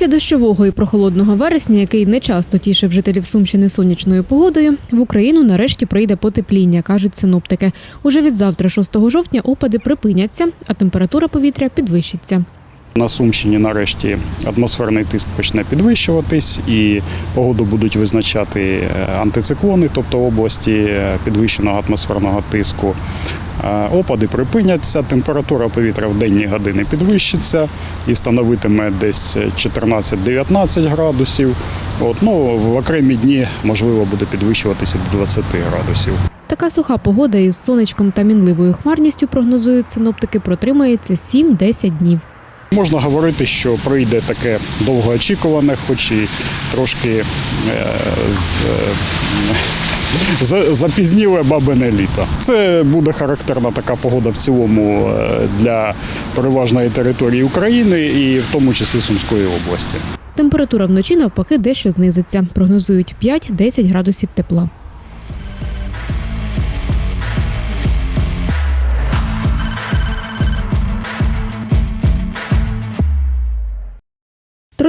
Після дощового і прохолодного вересня, який не часто тішив жителів Сумщини сонячною погодою, в Україну нарешті прийде потепління, кажуть синоптики. Уже від завтра, 6 жовтня, опади припиняться, а температура повітря підвищиться. На Сумщині нарешті атмосферний тиск почне підвищуватись, і погоду будуть визначати е, антициклони, тобто області е, підвищеного атмосферного тиску. Опади припиняться, температура повітря в денні години підвищиться і становитиме десь 14-19 градусів. От, ну, в окремі дні можливо буде підвищуватися до 20 градусів. Така суха погода із сонечком та мінливою хмарністю, прогнозують синоптики, протримається 7-10 днів. Можна говорити, що прийде таке довгоочікуване, хоч і трошки е, з, е, запізніле бабине літо. Це буде характерна така погода в цілому е, для переважної території України і в тому числі Сумської області. Температура вночі навпаки дещо знизиться. Прогнозують 5-10 градусів тепла.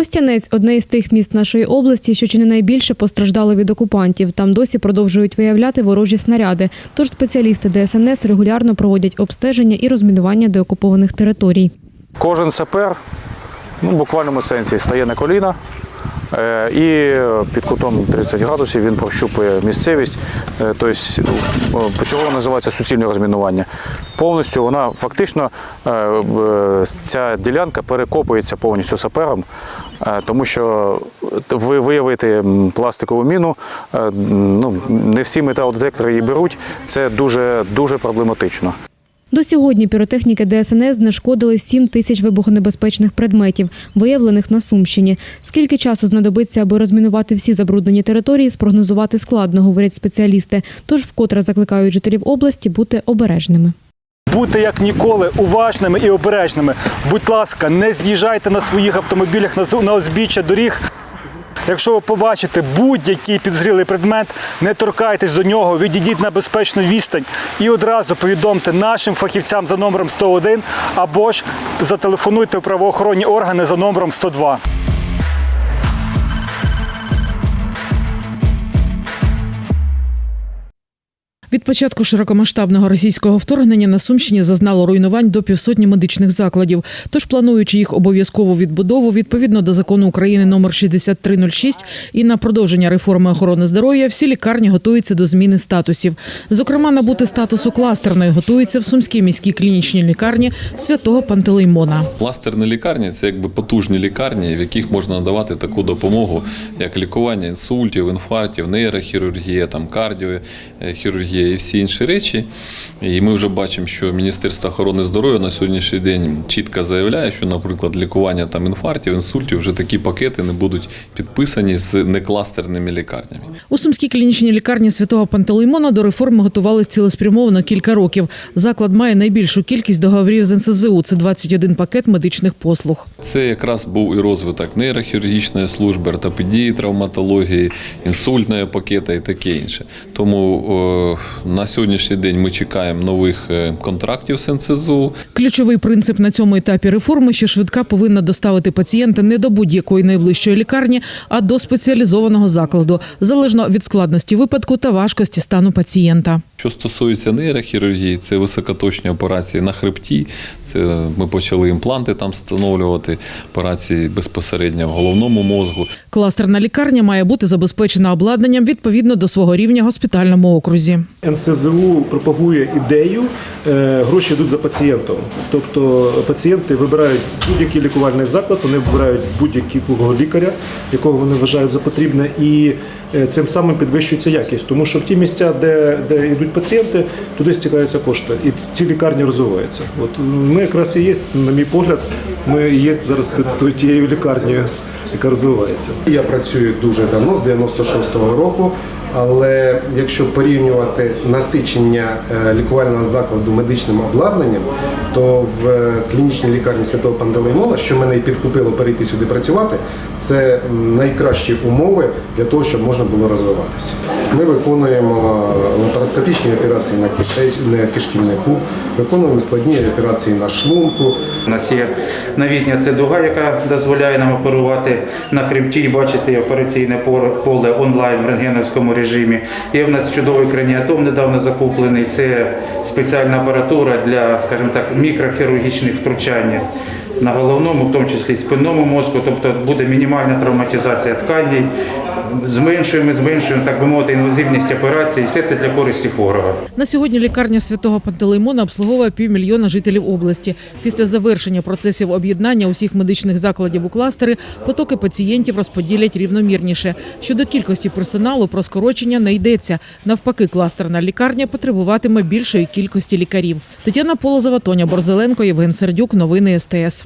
Тростянець одне із тих міст нашої області, що чи не найбільше постраждало від окупантів. Там досі продовжують виявляти ворожі снаряди. Тож спеціалісти ДСНС регулярно проводять обстеження і розмінування деокупованих територій. Кожен сапер, ну, в буквальному сенсі, стає на коліна і під кутом 30 градусів він прощупує місцевість. Е, Тобто, е, чого називається суцільне розмінування. Повністю вона фактично е, е, ця ділянка перекопується повністю сапером, е, тому що ви виявити пластикову міну, е, ну, не всі металодетектори її беруть. Це дуже дуже проблематично. До сьогодні піротехніки ДСНС знешкодили 7 тисяч вибухонебезпечних предметів, виявлених на Сумщині. Скільки часу знадобиться, аби розмінувати всі забруднені території, спрогнозувати складно, говорять спеціалісти. Тож вкотре закликають жителів області бути обережними. Будьте як ніколи уважними і обережними. Будь ласка, не з'їжджайте на своїх автомобілях на узбіччя доріг. Якщо ви побачите будь-який підозрілий предмет, не торкайтесь до нього, відійдіть на безпечну відстань і одразу повідомте нашим фахівцям за номером 101 або ж зателефонуйте в правоохоронні органи за номером 102. Від початку широкомасштабного російського вторгнення на Сумщині зазнало руйнувань до півсотні медичних закладів. Тож, плануючи їх обов'язкову відбудову відповідно до закону України номер 6306 і на продовження реформи охорони здоров'я, всі лікарні готуються до зміни статусів. Зокрема, набути статусу кластерної готується в Сумській міській клінічній лікарні святого Пантелеймона. Кластерні лікарні це якби потужні лікарні, в яких можна надавати таку допомогу, як лікування інсультів, інфарктів, нейрохірургія, там кардіохірургія і всі інші речі. І ми вже бачимо, що Міністерство охорони здоров'я на сьогоднішній день чітко заявляє, що, наприклад, лікування там інфарктів, інсультів вже такі пакети не будуть підписані з некластерними лікарнями. У Сумській клінічній лікарні святого Пантелеймона до реформи готували цілеспрямовано кілька років. Заклад має найбільшу кількість договорів з НСЗУ. Це 21 пакет медичних послуг. Це якраз був і розвиток нейрохірургічної служби, ортопедії, травматології, інсультної пакета і таке інше. Тому е, на сьогоднішній день ми чекаємо нових е, контрактів з НСЗУ. Ключовий принцип на цьому етапі реформи, що швидка повинна доставити пацієнта не до будь-якої найближчої лікарні, а до спеціалізованого закладу, залежно від складності випадку та важкості стану пацієнта. Що стосується нейрохірургії, це високоточні операції на хребті. Це ми почали імпланти там встановлювати, операції безпосередньо в головному мозку. Кластерна лікарня має бути забезпечена обладнанням відповідно до свого рівня в госпітальному окрузі. НСЗУ пропагує ідею, е, гроші йдуть за пацієнтом. Тобто пацієнти вибирають будь-який лікувальний заклад, вони вибирають будь-якого лікаря, якого вони вважають за потрібне, і е, цим самим підвищується якість. Тому що в ті місця, де, де йдуть пацієнти, туди стікаються кошти, і ці лікарні розвиваються. От ми якраз і є, на мій погляд, ми є зараз тією лікарнею. Яка розвивається. Я працюю дуже давно, з 96-го року, але якщо порівнювати насичення е, лікувального закладу медичним обладнанням, то в е, клінічній лікарні Святого Пантелеймона, що мене і підкупило перейти сюди працювати, це найкращі умови для того, щоб можна було розвиватися. Ми виконуємо е, лапароскопічні операції на кишківнику, виконуємо складні операції на шлунку, У нас є новітня цедуга, яка дозволяє нам оперувати на хребті і бачити операційне поле онлайн в рентгеновському режимі. Є в нас чудовий краніатом недавно закуплений. Це спеціальна апаратура для, скажімо так, мікрохірургічних втручань на головному, в тому числі спинному мозку, тобто буде мінімальна травматизація тканей. Зменшуємо, зменшуємо, так би мовити, інвазивність операцій. Все це для користі хворого. На сьогодні лікарня святого Пантелеймона обслуговує півмільйона жителів області. Після завершення процесів об'єднання усіх медичних закладів у кластери потоки пацієнтів розподілять рівномірніше. Щодо кількості персоналу про скорочення не йдеться. Навпаки, кластерна лікарня потребуватиме більшої кількості лікарів. Тетяна Полозова, Тоня Борзеленко, Євген Сердюк. Новини СТС.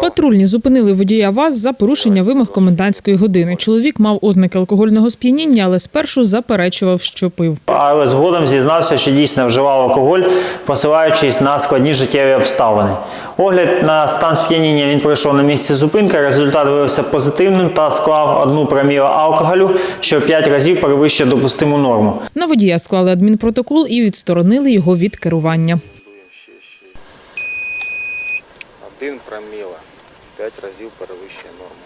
Патрульні зупинили водія ВАЗ за порушення вимог комендантської години. Чоловік мав ознаки алкогольного сп'яніння, але спершу заперечував, що пив. але згодом зізнався, що дійсно вживав алкоголь, посилаючись на складні життєві обставини. Огляд на стан сп'яніння він пройшов на місці зупинки. Результат виявився позитивним та склав одну промілу алкоголю, що в 5 разів перевищує допустиму норму. На водія склали адмінпротокол і відсторонили його від керування. Один проміла. П'ять разів перевищує норму.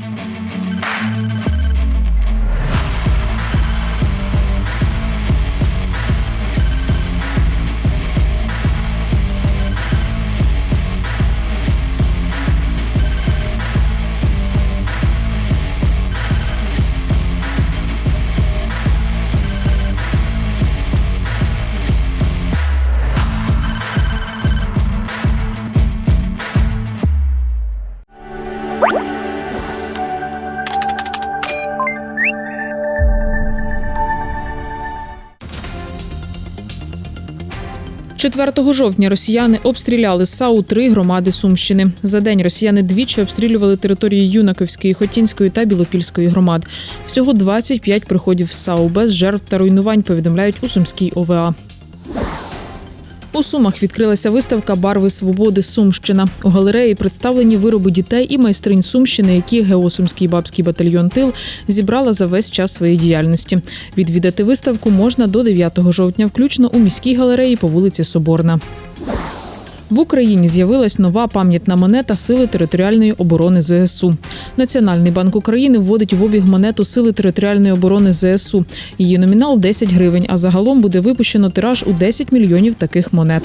– 4 жовтня росіяни обстріляли САУ три громади Сумщини. За день росіяни двічі обстрілювали території Юнаковської, Хотінської та Білопільської громад. Всього 25 приходів в САУ без жертв та руйнувань. Повідомляють у Сумській ОВА. У Сумах відкрилася виставка Барви свободи Сумщина. У галереї представлені вироби дітей і майстринь Сумщини, які Геосумський бабський батальйон Тил зібрала за весь час своєї діяльності. Відвідати виставку можна до 9 жовтня, включно у міській галереї по вулиці Соборна. В Україні з'явилась нова пам'ятна монета Сили територіальної оборони ЗСУ. Національний банк України вводить в обіг монету Сили територіальної оборони ЗСУ. Її номінал 10 гривень, а загалом буде випущено тираж у 10 мільйонів таких монет.